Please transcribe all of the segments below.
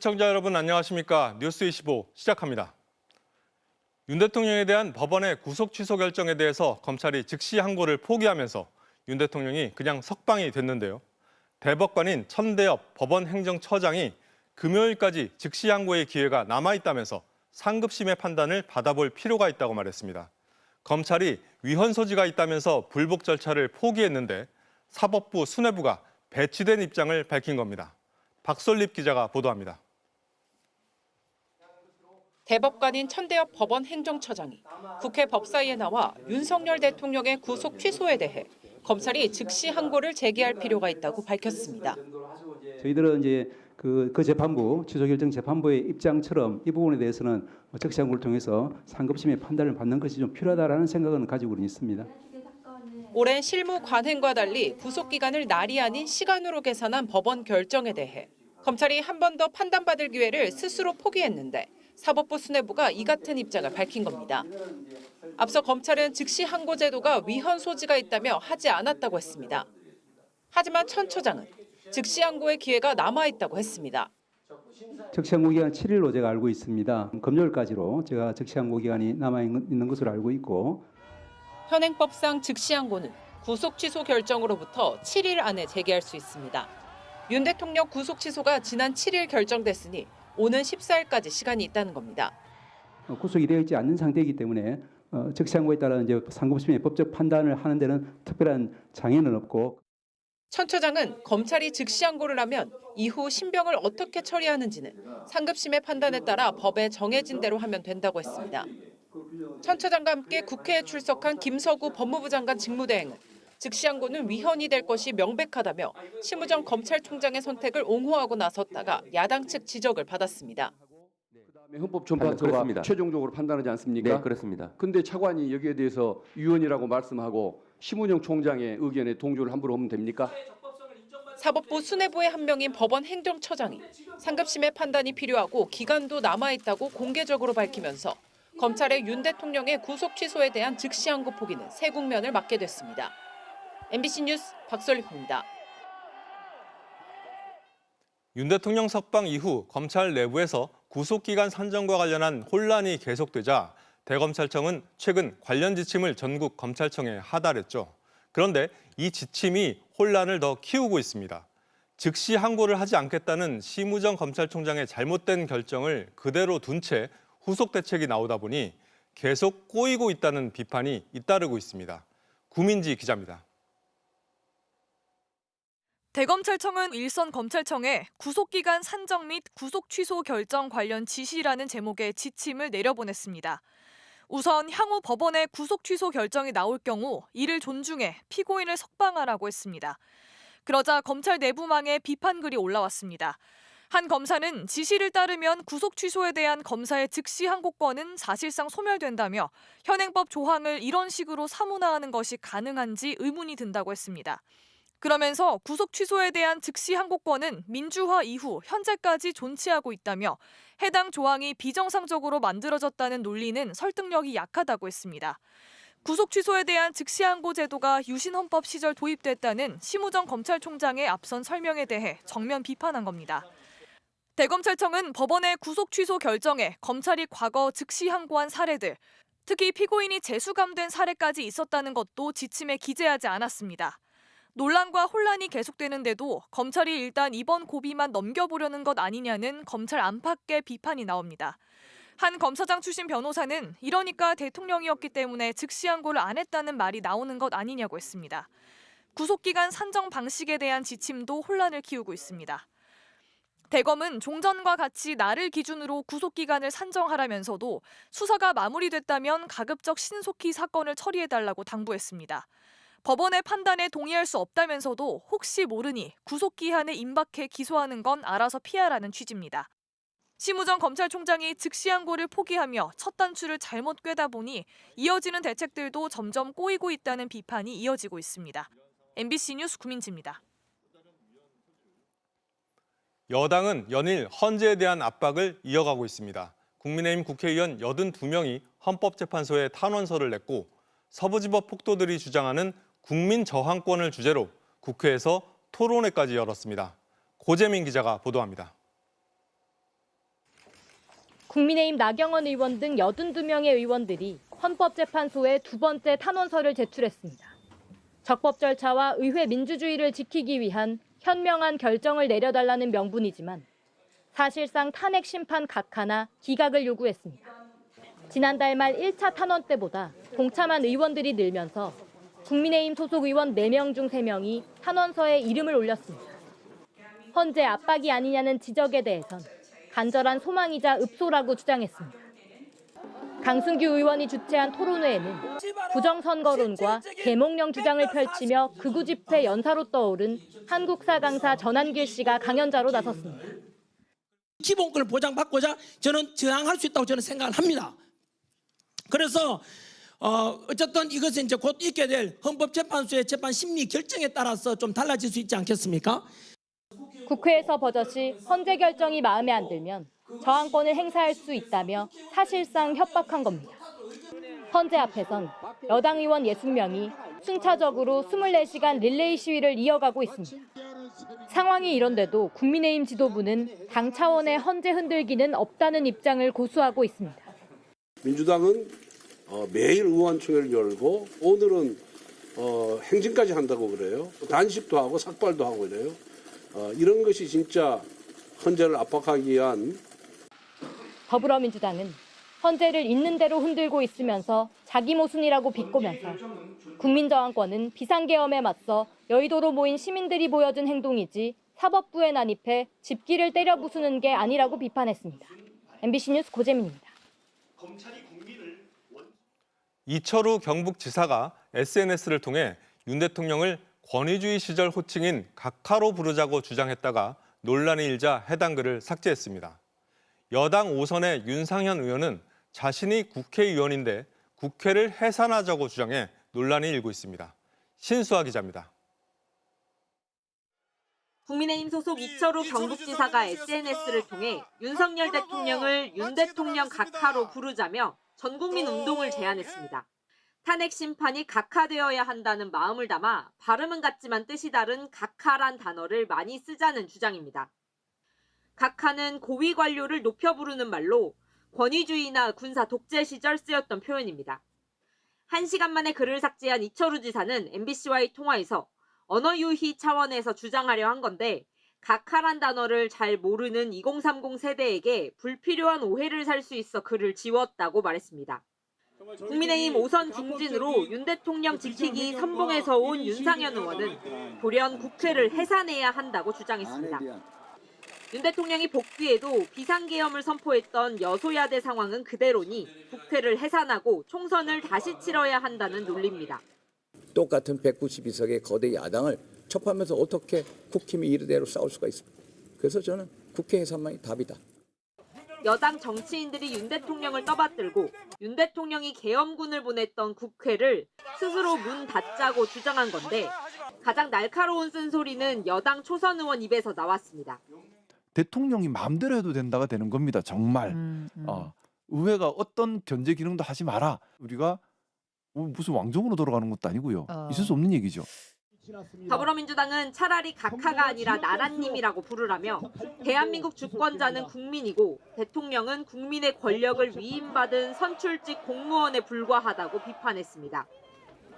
시청자 여러분 안녕하십니까? 뉴스 25 시작합니다. 윤 대통령에 대한 법원의 구속 취소 결정에 대해서 검찰이 즉시 항고를 포기하면서 윤 대통령이 그냥 석방이 됐는데요. 대법관인 천대엽 법원 행정처장이 금요일까지 즉시 항고의 기회가 남아 있다면서 상급심의 판단을 받아볼 필요가 있다고 말했습니다. 검찰이 위헌 소지가 있다면서 불복 절차를 포기했는데 사법부 수뇌부가 배치된 입장을 밝힌 겁니다. 박솔립 기자가 보도합니다. 대법관인 천대엽 법원 행정처장이 국회 법사위에 나와 윤석열 대통령의 구속 취소에 대해 검찰이 즉시 항고를 제기할 필요가 있다고 밝혔습니다. 저희들은 이제 그, 그 재판부 취소결정 재판부의 입장처럼 이 부분에 대해서는 적시 항고를 통해서 상급심의 판단을 받는 것이 좀 필요하다라는 생각은 가지고는 있습니다. 오랜 실무 관행과 달리 구속 기간을 날이 아닌 시간으로 계산한 법원 결정에 대해 검찰이 한 번 더 판단받을 기회를 스스로 포기했는데 사법부 수뇌부가 이 같은 입장을 밝힌 겁니다. 앞서 검찰은 즉시 항고 제도가 위헌 소지가 있다며 하지 않았다고 했습니다. 하지만 천 처장은 즉시 항고의 기회가 남아 있다고 했습니다. 적시 항고 기간 7일로 제가 알고 있습니다. 금요일까지로 제가 적시 항고 기간이 남아 있는 것으로 알고 있고 현행법상 즉시 항고는 구속 취소 결정으로부터 7일 안에 제기할 수 있습니다. 윤 대통령 구속 취소가 지난 7일 결정됐으니 오는 14일까지 시간이 있다는 겁니다. 어, 구속이 되어 있지 않는 상태이기 때문에 어, 적시 항고에 따라 이제 상급심의 법적 판단을 하는 데는 특별한 장애는 없고 천 처장은 검찰이 즉시 항고를 하면 이후 신병을 어떻게 처리하는지는 상급심의 판단에 따라 법에 정해진 대로 하면 된다고 했습니다. 천 처장과 함께 국회에 출석한 김서구 법무부 장관 직무대행은 즉시 항고는 위헌이 될 것이 명백하다며 심우정 검찰총장의 선택을 옹호하고 나섰다가 야당 측 지적을 받았습니다. 그다음에 헌법재판소가 그렇습니다. 최종적으로 판단하지 않습니까? 네, 그렇습니다. 근데 차관이 여기에 대해서 위헌이라고 말씀하고 심은영 총장의 의견에 동조를 함부로 하면 됩니까? 사법부 수뇌부의 한 명인 법원 행정처장이 상급심의 판단이 필요하고 기간도 남아 있다고 공개적으로 밝히면서 검찰의 윤 대통령의 구속 취소에 대한 즉시 항고 포기는 새 국면을 맞게 됐습니다. MBC 뉴스 박설립입니다. 윤 대통령 석방 이후 검찰 내부에서 구속기간 산정과 관련한 혼란이 계속되자 대검찰청은 최근 관련 지침을 전국 검찰청에 하달했죠. 그런데 이 지침이 혼란을 더 키우고 있습니다. 즉시 항고를 하지 않겠다는 심우정 검찰총장의 잘못된 결정을 그대로 둔 채 후속 대책이 나오다 보니 계속 꼬이고 있다는 비판이 잇따르고 있습니다. 구민지 기자입니다. 대검찰청은 일선 검찰청에 구속기간 산정 및 구속 취소 결정 관련 지시라는 제목의 지침을 내려보냈습니다. 우선 향후 법원의 구속 취소 결정이 나올 경우 이를 존중해 피고인을 석방하라고 했습니다. 그러자 검찰 내부망에 비판글이 올라왔습니다. 한 검사는 지시를 따르면 구속 취소에 대한 검사의 즉시 항고권은 사실상 소멸된다며 현행법 조항을 이런 식으로 사문화하는 것이 가능한지 의문이 든다고 했습니다. 그러면서 구속 취소에 대한 즉시 항고권은 민주화 이후 현재까지 존치하고 있다며 해당 조항이 비정상적으로 만들어졌다는 논리는 설득력이 약하다고 했습니다. 구속 취소에 대한 즉시 항고 제도가 유신 헌법 시절 도입됐다는 심우정 검찰총장의 앞선 설명에 대해 정면 비판한 겁니다. 대검찰청은 법원의 구속 취소 결정에 검찰이 과거 즉시 항고한 사례들, 특히 피고인이 재수감된 사례까지 있었다는 것도 지침에 기재하지 않았습니다. 논란과 혼란이 계속되는데도 검찰이 일단 이번 고비만 넘겨보려는 것 아니냐는 검찰 안팎의 비판이 나옵니다. 한 검사장 출신 변호사는 이러니까 대통령이었기 때문에 즉시 항고를 안 했다는 말이 나오는 것 아니냐고 했습니다. 구속기간 산정 방식에 대한 지침도 혼란을 키우고 있습니다. 대검은 종전과 같이 나를 기준으로 구속기간을 산정하라면서도 수사가 마무리됐다면 가급적 신속히 사건을 처리해달라고 당부했습니다. 법원의 판단에 동의할 수 없다면서도 혹시 모르니 구속기한에 임박해 기소하는 건 알아서 피하라는 취지입니다. 심우정 검찰총장이 즉시 항고를 포기하며 첫 단추를 잘못 꿰다 보니 이어지는 대책들도 점점 꼬이고 있다는 비판이 이어지고 있습니다. MBC 뉴스 구민지입니다. 여당은 연일 헌재에 대한 압박을 이어가고 있습니다. 국민의힘 국회의원 82명이 헌법재판소에 탄원서를 냈고 서부지법 폭도들이 주장하는 국민 저항권을 주제로 국회에서 토론회까지 열었습니다. 고재민 기자가 보도합니다. 국민의힘 나경원 의원 등 82명의 의원들이 헌법재판소에 두 번째 탄원서를 제출했습니다. 적법 절차와 의회 민주주의를 지키기 위한 현명한 결정을 내려달라는 명분이지만 사실상 탄핵 심판 각하나 기각을 요구했습니다. 지난달 말 1차 탄원 때보다 동참한 의원들이 늘면서 국민의힘 소속 의원 4명 중 3명이 탄원서에 이름을 올렸습니다. 헌재 압박이 아니냐는 지적에 대해선 간절한 소망이자 읍소라고 주장했습니다. 강승규 의원이 주최한 토론회에는 부정선거론과 개몽령 주장을 펼치며 극우 집회 연사로 떠오른 한국사 강사 전한길 씨가 강연자로 나섰습니다. 기본권을 보장받고자 저는 저항할 수 있다고 저는 생각을 합니다. 그래서 어, 어쨌든 이것은 이제 곧 있게 될 헌법재판소의 재판 심리 결정에 따라서 좀 달라질 수 있지 않겠습니까? 국회에서 버젓이 헌재 결정이 마음에 안 들면 저항권을 행사할 수 있다며 사실상 협박한 겁니다. 헌재 앞에선 여당 의원 60명이 순차적으로 24시간 릴레이 시위를 이어가고 있습니다. 상황이 이런데도 국민의힘 지도부는 당 차원의 헌재 흔들기는 없다는 입장을 고수하고 있습니다. 민주당은 어, 매일 의원총회를 열고 오늘은 어, 행진까지 한다고 그래요. 단식도 하고 삭발도 하고 이래요. 어, 이런 것이 진짜 헌재를 압박하기 위한 더불어민주당은 헌재를 있는 대로 흔들고 있으면서 자기 모순이라고 비꼬면서 국민저항권은 비상계엄에 맞서 여의도로 모인 시민들이 보여준 행동이지 사법부에 난입해 집기를 때려 부수는 게 아니라고 비판했습니다. MBC 뉴스 고재민입니다. 이철우 경북지사가 SNS를 통해 윤 대통령을 권위주의 시절 호칭인 각하로 부르자고 주장했다가 논란이 일자 해당 글을 삭제했습니다. 여당 5선의 윤상현 의원은 자신이 국회의원인데 국회를 해산하자고 주장해 논란이 일고 있습니다. 신수아 기자입니다. 국민의힘 소속 이철우 경북지사가 SNS를 통해 윤석열 대통령을 윤 대통령 각하로 부르자며 전 국민 운동을 제안했습니다. 탄핵 심판이 각하되어야 한다는 마음을 담아 발음은 같지만 뜻이 다른 각하란 단어를 많이 쓰자는 주장입니다. 각하는 고위 관료를 높여 부르는 말로 권위주의나 군사 독재 시절 쓰였던 표현입니다. 한 시간 만에 글을 삭제한 이철우 지사는 MBC와의 통화에서 언어 유희 차원에서 주장하려 한 건데 각하란 단어를 잘 모르는 2030 세대에게 불필요한 오해를 살 수 있어 글을 지웠다고 말했습니다. 국민의힘 5선 중진으로 윤 대통령 지키기 선봉에서 온 윤상현 의원은 돌연 국회를 해산해야 한다고 주장했습니다. 윤 대통령이 복귀해도 비상계엄을 선포했던 여소야대 상황은 그대로니 국회를 해산하고 총선을 다시 치러야 한다는 논리입니다. 똑같은 192석의 거대 야당을 첩하면서 어떻게 국힘이 이르대로 싸울 수가 있습니까? 그래서 저는 국회 해산만이 답이다. 여당 정치인들이 윤 대통령을 떠받들고 윤 대통령이 계엄군을 보냈던 국회를 스스로 문 닫자고 주장한 건데 가장 날카로운 쓴소리는 여당 초선 의원 입에서 나왔습니다. 대통령이 마음대로 해도 된다가 되는 겁니다. 정말. 음, 어, 의회가 어떤 견제 기능도 하지 마라. 우리가 뭐 무슨 왕정으로 돌아가는 것도 아니고요. 어. 있을 수 없는 얘기죠. 더불어민주당은 차라리 각하가 아니라 나라님이라고 부르라며 대한민국 주권자는 국민이고 대통령은 국민의 권력을 위임받은 선출직 공무원에 불과하다고 비판했습니다.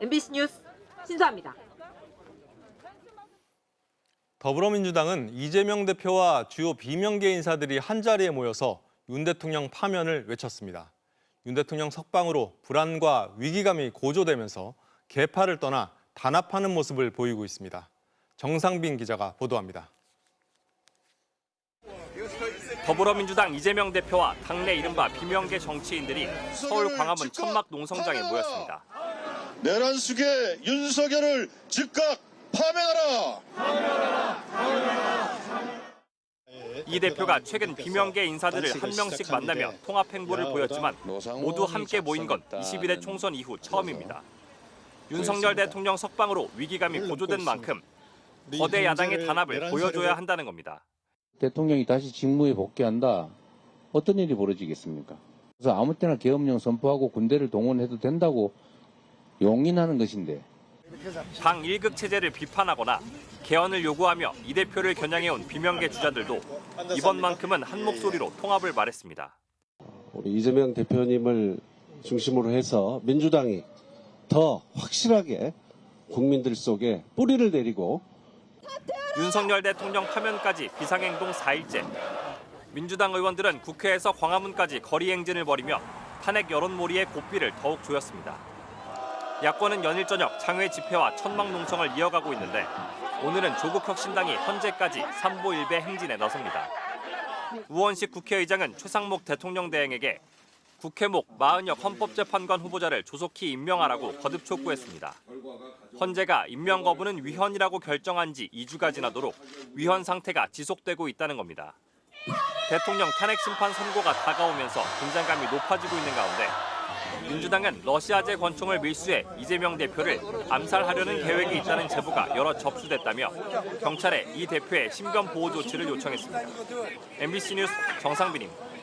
MBC 뉴스 신수아입니다. 더불어민주당은 이재명 대표와 주요 비명계 인사들이 한자리에 모여서 윤 대통령 파면을 외쳤습니다. 윤 대통령 석방으로 불안과 위기감이 고조되면서 개파를 떠나 단합하는 모습을 보이고 있습니다. 정상빈 기자가 보도합니다. 더불어민주당 이재명 대표와 당내 이른바 비명계 정치인들이 서울 광화문 천막 농성장에 모였습니다. 내란 숙의 윤석열을 즉각 파면하라. 이 대표가 최근 비명계 인사들을 한 명씩 만나며 통합 행보를 보였지만 모두 함께 모인 건 21대 총선 이후 처음입니다. 윤석열 대통령 석방으로 위기감이 고조된 만큼 거대 야당의 단합을 보여줘야 한다는 겁니다. 대통령이 다시 직무에 복귀한다. 어떤 일이 벌어지겠습니까? 그래서 아무 때나 계엄령 선포하고 군대를 동원해도 된다고 용인하는 것인데 당 1극 체제를 비판하거나 개헌을 요구하며 이 대표를 겨냥해온 비명계 주자들도 이번만큼은 한 목소리로 통합을 말했습니다. 이재명 대표님을 중심으로 해서 민주당이 더 확실하게 국민들 속에 뿌리를 내리고 윤석열 대통령 파면까지 비상행동 4일째. 민주당 의원들은 국회에서 광화문까지 거리 행진을 벌이며 탄핵 여론몰이의 고삐를 더욱 조였습니다. 야권은 연일 저녁 장외 집회와 천막 농성을 이어가고 있는데 오늘은 조국 혁신당이 현재까지 삼보일배 행진에 나섭니다. 우원식 국회의장은 최상목 대통령 대행에게 국회목 마은혁 헌법재판관 후보자를 조속히 임명하라고 거듭 촉구했습니다. 헌재가 임명 거부는 위헌이라고 결정한 지 2주가 지나도록 위헌 상태가 지속되고 있다는 겁니다. 대통령 탄핵 심판 선고가 다가오면서 긴장감이 높아지고 있는 가운데 민주당은 러시아제 권총을 밀수해 이재명 대표를 암살하려는 계획이 있다는 제보가 여러 접수됐다며 경찰에 이 대표의 신변 보호 조치를 요청했습니다. MBC 뉴스 정상빈입니다.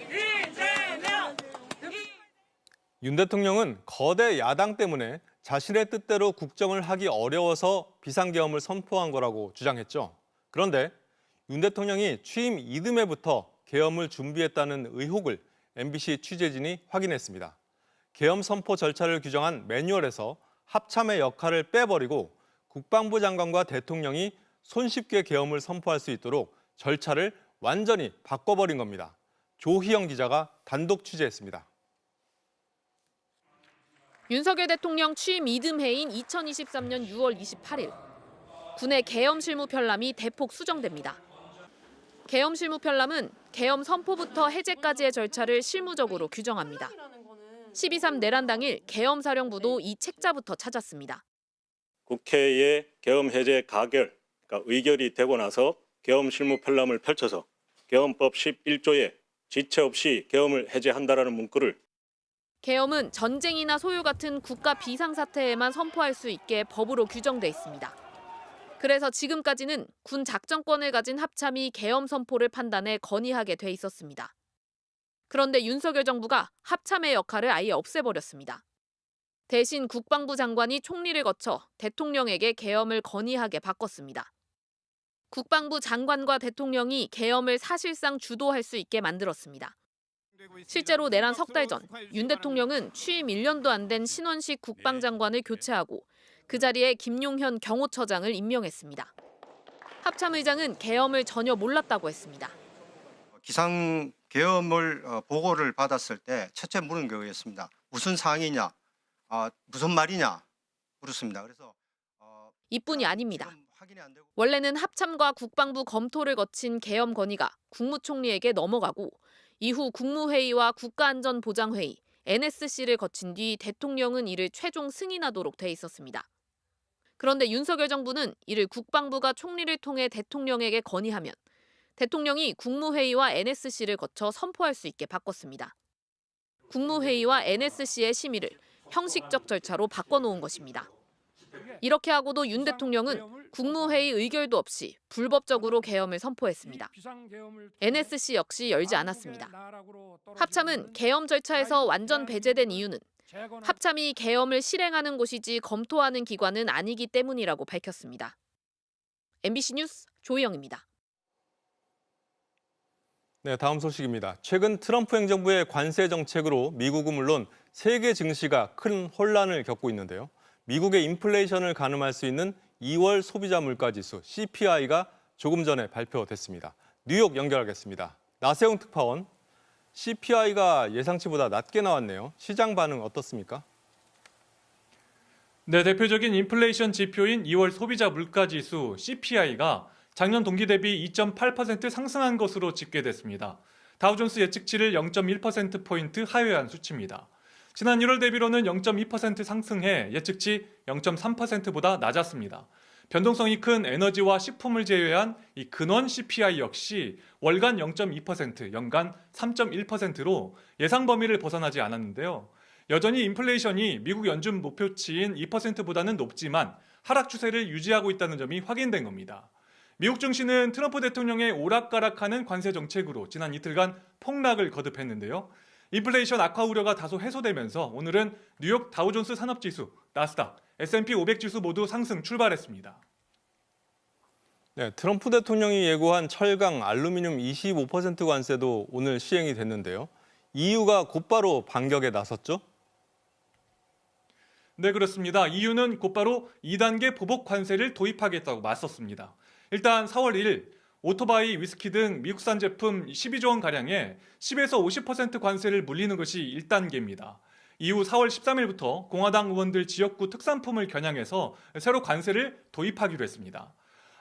윤 대통령은 거대 야당 때문에 자신의 뜻대로 국정을 하기 어려워서 비상계엄을 선포한 거라고 주장했죠. 그런데 윤 대통령이 취임 이듬해부터 계엄을 준비했다는 의혹을 MBC 취재진이 확인했습니다. 계엄 선포 절차를 규정한 매뉴얼에서 합참의 역할을 빼버리고 국방부 장관과 대통령이 손쉽게 계엄을 선포할 수 있도록 절차를 완전히 바꿔버린 겁니다. 조희영 기자가 단독 취재했습니다. 윤석열 대통령 취임 이듬해인 2023년 6월 28일 군의 계엄 실무 편람이 대폭 수정됩니다. 계엄 실무 편람은 계엄 선포부터 해제까지의 절차를 실무적으로 규정합니다. 12.3 내란 당일 계엄 사령부도 이 책자부터 찾았습니다. 국회의 계엄 해제 가결, 그러니까 의결이 되고 나서 계엄 실무 편람을 펼쳐서 계엄법 11조에 지체 없이 계엄을 해제한다라는 문구를 계엄은 전쟁이나 소요 같은 국가 비상사태에만 선포할 수 있게 법으로 규정돼 있습니다. 그래서 지금까지는 군 작전권을 가진 합참이 계엄 선포를 판단해 건의하게 돼 있었습니다. 그런데 윤석열 정부가 합참의 역할을 아예 없애버렸습니다. 대신 국방부 장관이 총리를 거쳐 대통령에게 계엄을 건의하게 바꿨습니다. 국방부 장관과 대통령이 계엄을 사실상 주도할 수 있게 만들었습니다. 실제로 내란 석 달 전 윤 대통령은 취임 1년도 안 된 신원식 국방장관을 교체하고 그 자리에 김용현 경호처장을 임명했습니다. 합참의장은 계엄을 전혀 몰랐다고 했습니다. 기상 계엄을 어, 보고를 받았을 때 첫째 물은 그거였습니다. 무슨 상황이냐, 아, 무슨 말이냐 물었습니다. 그래서 어, 이뿐이 아닙니다. 지금 확인이 안 되고 원래는 합참과 국방부 검토를 거친 계엄 건의가 국무총리에게 넘어가고 이후 국무회의와 국가안전보장회의, NSC를 거친 뒤 대통령은 이를 최종 승인하도록 돼 있었습니다. 그런데 윤석열 정부는 이를 국방부가 총리를 통해 대통령에게 건의하면 대통령이 국무회의와 NSC를 거쳐 선포할 수 있게 바꿨습니다. 국무회의와 NSC의 심의를 형식적 절차로 바꿔놓은 것입니다. 이렇게 하고도 윤 대통령은 국무회의 의결도 없이 불법적으로 계엄을 선포했습니다. NSC 역시 열지 않았습니다. 합참은 계엄 절차에서 완전 배제된 이유는 합참이 계엄을 실행하는 곳이지 검토하는 기관은 아니기 때문이라고 밝혔습니다. MBC 뉴스 조희영입니다. 네, 다음 소식입니다. 최근 트럼프 행정부의 관세 정책으로 미국은 물론 세계 증시가 큰 혼란을 겪고 있는데요. 미국의 인플레이션을 가늠할 수 있는 2월 소비자 물가 지수 CPI가 조금 전에 발표됐습니다. 뉴욕 연결하겠습니다. 나세웅 특파원, CPI가 예상치보다 낮게 나왔네요. 시장 반응 어떻습니까? 네, 대표적인 인플레이션 지표인 2월 소비자 물가 지수 CPI가 작년 동기 대비 2.8% 상승한 것으로 집계됐습니다. 다우존스 예측치를 0.1% 포인트 하회한 수치입니다. 지난 1월 대비로는 0.2% 상승해 예측치 0.3%보다 낮았습니다. 변동성이 큰 에너지와 식품을 제외한 이 근원 CPI 역시 월간 0.2%, 연간 3.1%로 예상 범위를 벗어나지 않았는데요. 여전히 인플레이션이 미국 연준 목표치인 2%보다는 높지만 하락 추세를 유지하고 있다는 점이 확인된 겁니다. 미국 증시는 트럼프 대통령의 오락가락하는 관세 정책으로 지난 이틀간 폭락을 거듭했는데요. 인플레이션 악화 우려가 다소 해소되면서 오늘은 뉴욕 다우존스 산업지수, 나스닥, S&P 500 지수 모두 상승 출발했습니다. 네, 트럼프 대통령이 예고한 철강, 알루미늄 25% 관세도 오늘 시행이 됐는데요. EU가 곧바로 반격에 나섰죠. 네, 그렇습니다. EU는 곧바로 2단계 보복 관세를 도입하겠다고 맞섰습니다. 일단 4월 1일 오토바이, 위스키 등 미국산 제품 12조 원 가량에 10에서 50% 관세를 물리는 것이 1단계입니다. 이후 4월 13일부터 공화당 의원들 지역구 특산품을 겨냥해서 새로 관세를 도입하기로 했습니다.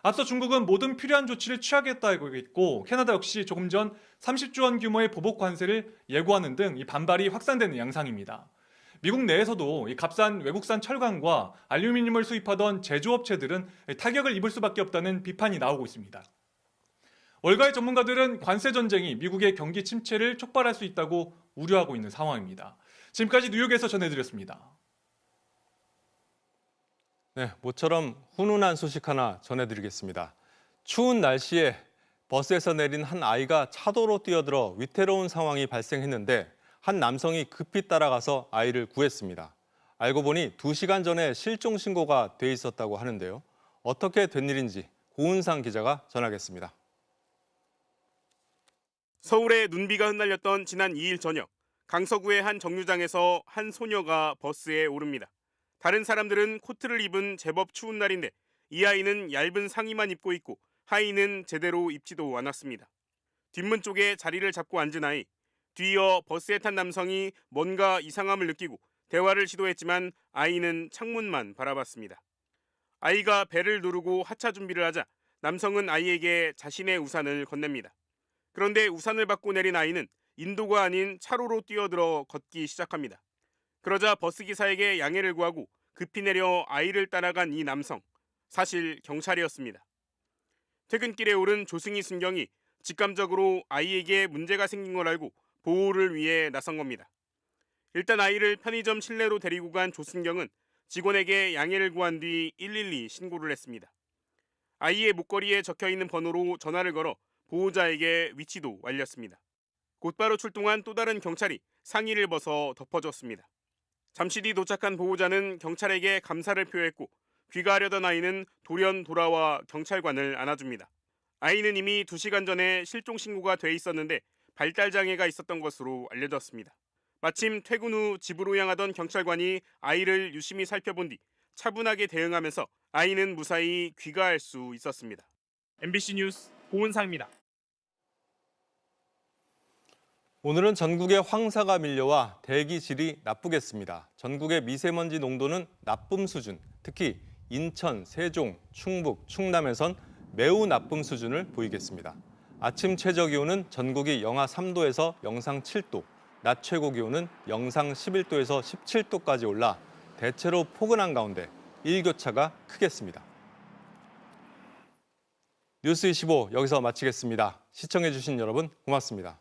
앞서 중국은 모든 필요한 조치를 취하겠다고 했고 캐나다 역시 조금 전 30조 원 규모의 보복 관세를 예고하는 등 이 반발이 확산되는 양상입니다. 미국 내에서도 이 값싼 외국산 철강과 알루미늄을 수입하던 제조업체들은 타격을 입을 수밖에 없다는 비판이 나오고 있습니다. 월가의 전문가들은 관세 전쟁이 미국의 경기 침체를 촉발할 수 있다고 우려하고 있는 상황입니다. 지금까지 뉴욕에서 전해드렸습니다. 네, 모처럼 훈훈한 소식 하나 전해드리겠습니다. 추운 날씨에 버스에서 내린 한 아이가 차도로 뛰어들어 위태로운 상황이 발생했는데 한 남성이 급히 따라가서 아이를 구했습니다. 알고 보니 2시간 전에 실종 신고가 돼 있었다고 하는데요. 어떻게 된 일인지 고은상 기자가 전하겠습니다. 서울에 눈비가 흩날렸던 지난 2일 저녁 강서구의 한 정류장에서 한 소녀가 버스에 오릅니다. 다른 사람들은 코트를 입은 제법 추운 날인데 이 아이는 얇은 상의만 입고 있고 하의는 제대로 입지도 않았습니다. 뒷문 쪽에 자리를 잡고 앉은 아이. 뒤이어 버스에 탄 남성이 뭔가 이상함을 느끼고 대화를 시도했지만 아이는 창문만 바라봤습니다. 아이가 배를 누르고 하차 준비를 하자 남성은 아이에게 자신의 우산을 건넵니다. 그런데 우산을 받고 내린 아이는 인도가 아닌 차로로 뛰어들어 걷기 시작합니다. 그러자 버스 기사에게 양해를 구하고 급히 내려 아이를 따라간 이 남성. 사실 경찰이었습니다. 퇴근길에 오른 조승희 순경이 직감적으로 아이에게 문제가 생긴 걸 알고 보호를 위해 나선 겁니다. 일단 아이를 편의점 실내로 데리고 간 조순경은 직원에게 양해를 구한 뒤 112 신고를 했습니다. 아이의 목걸이에 적혀 있는 번호로 전화를 걸어 보호자에게 위치도 알렸습니다. 곧바로 출동한 또 다른 경찰이 상의를 벗어 덮어줬습니다. 잠시 뒤 도착한 보호자는 경찰에게 감사를 표했고 귀가하려던 아이는 돌연 돌아와 경찰관을 안아줍니다. 아이는 이미 2시간 전에 실종 신고가 돼 있었는데 발달 장애가 있었던 것으로 알려졌습니다. 마침 퇴근 후 집으로 향하던 경찰관이 아이를 유심히 살펴본 뒤 차분하게 대응하면서 아이는 무사히 귀가할 수 있었습니다. MBC 뉴스 고은상입니다. 오늘은 전국에 황사가 밀려와 대기 질이 나쁘겠습니다. 전국의 미세먼지 농도는 나쁨 수준, 특히 인천, 세종, 충북, 충남에선 매우 나쁨 수준을 보이겠습니다. 아침 최저 기온은 전국이 영하 3도에서 영상 7도, 낮 최고 기온은 영상 11도에서 17도까지 올라 대체로 포근한 가운데 일교차가 크겠습니다. 뉴스 25 여기서 마치겠습니다. 시청해주신 여러분 고맙습니다.